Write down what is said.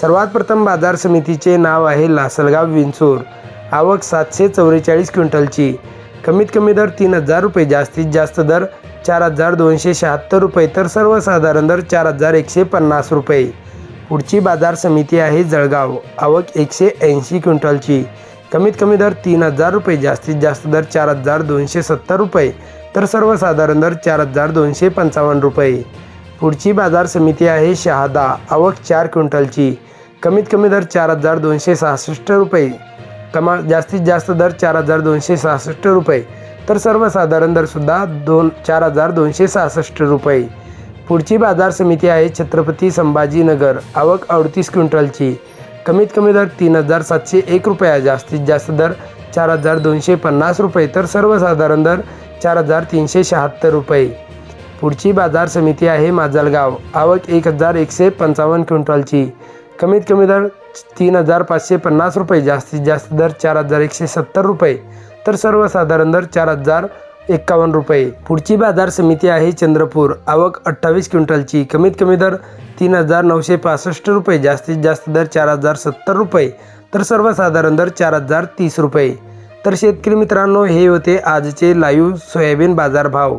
सर्वात प्रथम बाजार समितीचे नाव आहे लासलगाव विंचूर. आवक सातशे चौवेचाळीस क्विंटलची. कमीत कमी दर तीन हजार रुपये जास्तीत जास्त दर चार हजार दोनशे शहात्तर रुपये तर सर्वसाधारण दर चार हजार एकशे पन्नास रुपये. पुढची बाजार समिती आहे जळगाव. आवक एकशे ऐंशी क्विंटलची. कमीत कमी दर तीन हजार रुपये जास्तीत जास्त दर चार हजार दोनशे सत्तर रुपये तर सर्वसाधारण दर चार हजार दोनशे पंचावन्न रुपये. पुढची बाजार समिती आहे शहादा. आवक चार क्विंटलची. कमीत कमी दर चार हजार दोनशे सहासष्ट रुपये. कमा जास्तीत जास्त दर चार हजार दोनशे सहासष्ट रुपये. तर सर्वसाधारण दरसुद्धा दोन चार हजार दोनशे सहासष्ट रुपये. पुढची बाजार समिती आहे छत्रपती संभाजीनगर. आवक अडतीस क्विंटलची. कमीत कमी दर तीन हजार सातशे एक रुपया. जास्तीत जास्त दर चार हजार दोनशे पन्नास रुपये. तर सर्वसाधारण दर चार हजार तीनशे शहात्तर रुपये. पुढची बाजार समिती आहे माजलगाव. आवक एक हजार एकशे पंचावन्न क्विंटलची. कमीत कमी दर तीन हजार पाचशे पन्नास रुपये जास्तीत जास्त दर चार हजार एकशे सत्तर रुपये तर सर्वसाधारण दर चार हजार एक्कावन्न रुपये. पुढची बाजार समिती आहे चंद्रपूर. आवक अठ्ठावीस क्विंटलची. कमीत कमी दर तीन हजार नऊशे पासष्ट रुपये जास्तीत जास्त दर चार हजार सत्तर रुपये तर सर्वसाधारण दर चार हजार तीस रुपये. तर शेतकरी मित्रांनो हे होते आजचे लाईव्ह सोयाबीन बाजारभाव.